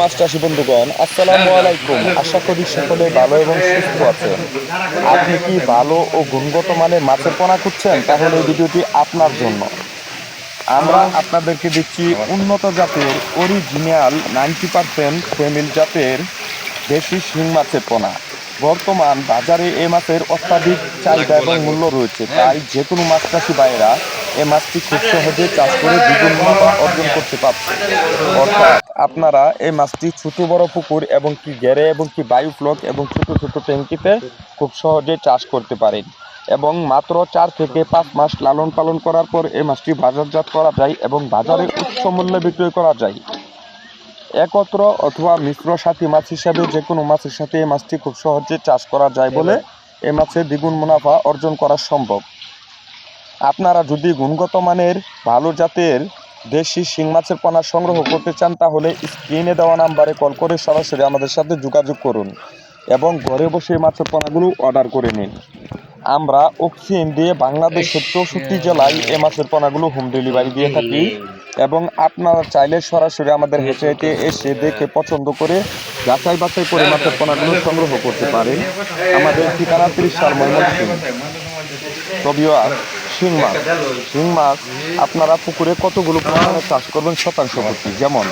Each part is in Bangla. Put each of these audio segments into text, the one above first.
মাছ চাষি বন্ধুগণ আসসালামু আলাইকুম। আশা করি সকলে ভালো এবং সুস্থ আছেন। আপনি কি ভালো ও গুণগত মানের মাছের পোনা খুঁজছেন? তাহলে এই ভিডিওটি আপনার জন্য। আমরা আপনাদেরকে দিচ্ছি উন্নত জাতের অরিজিনাল নাইনটি পার্সেন্ট ফেমিল জাতের দেশি শিং মাছের পোনা। বর্তমান বাজারে এই মাছের অত্যাধিক চাহিদা এবং মূল্য রয়েছে। তাই যে কোনো মাছ চাষি ভাইয়েরা এই মাছটি খুব সহজে চাষ করে দ্বিগুণ মুনাফা অর্জন করতে পারছে। অর্থাৎ আপনারা এই মাছটি ছোট বড় পুকুর এবং কি ঘেরে এবং কি বায়ু ফ্লক এবং ছোট ছোট ট্যাঙ্কিতে খুব সহজে চাষ করতে পারেন এবং মাত্র চার থেকে পাঁচ মাস লালন পালন করার পর এই মাছটি বাজারজাত করা যায় এবং বাজারে উচ্চ মূল্যে বিক্রয় করা যায়। একত্র অথবা মিশ্র সাথী মাছ হিসাবে যে কোনো মাছের সাথে এই মাছটি খুব সহজে চাষ করা যায় বলে এই মাছের দ্বিগুণ মুনাফা অর্জন করা সম্ভব। আপনারা যদি গুণগত মানের ভালো জাতের দেশি শিং মাছের পোনা সংগ্রহ করতে চান তাহলে স্ক্রিনে দেওয়া নাম্বারে কল করে সরাসরি আমাদের সাথে যোগাযোগ করুন এবং ঘরে বসে মাছের পোনাগুলো অর্ডার করে নিন। আমরা অক্সিজেন দিয়ে বাংলাদেশের চৌষট্টি জেলায় এ মাছের পোনাগুলো হোম ডেলিভারি দিয়ে থাকি এবং আপনারা চাইলে সরাসরি আমাদের হেঁটে এসে দেখে পছন্দ করে যাচাই বাছাই করে মাছের পোনাগুলো সংগ্রহ করতে পারেন। আমাদের ঠিকানা ত্রিশ সাল ময়মনসিংহ তবিও শিং মাছ। শিং মাছ আপনারা পুকুরে কতগুলো পরিমাণে চাষ করবেন শতাংশ প্রতি যেমন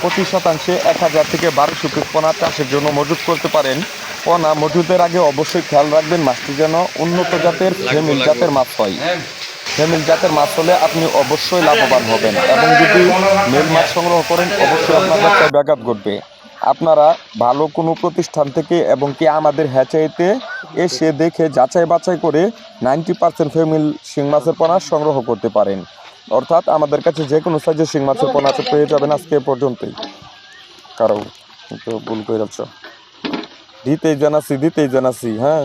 প্রতি শতাংশে এক হাজার থেকে বারোশো পিস পোনা চাষের জন্য মজুত করতে পারেন। পোনা মজুদের আগে অবশ্যই খেয়াল রাখবেন মাছটি যেন উন্নত জাতের ফেমিল জাতের মাছ হয়। ফেমিল জাতের মাছ হলে আপনি অবশ্যই লাভবান হবেন। এবং যদি মেল মাছ সংগ্রহ করেন অবশ্যই আপনার ব্যবসায় ব্যাঘাত ঘটবে। আপনারা ভালো কোনো প্রতিষ্ঠান থেকে এবং কি আমাদের হ্যাচাইতে এসে দেখে যাচাই বাছাই করে নাইনটি পার্সেন্ট ফেমিল শিং মাছের পোনা সংগ্রহ করতে পারেন। অর্থাৎ আমাদের কাছে যে কোনো সাইজে শিং মাছের পোনা আছে, পেয়ে যাবেন আজকে পর্যন্তই। কারও ভুল করে দিতেই জানাচ্ছি দিতেই জানাচ্ছি হ্যাঁ।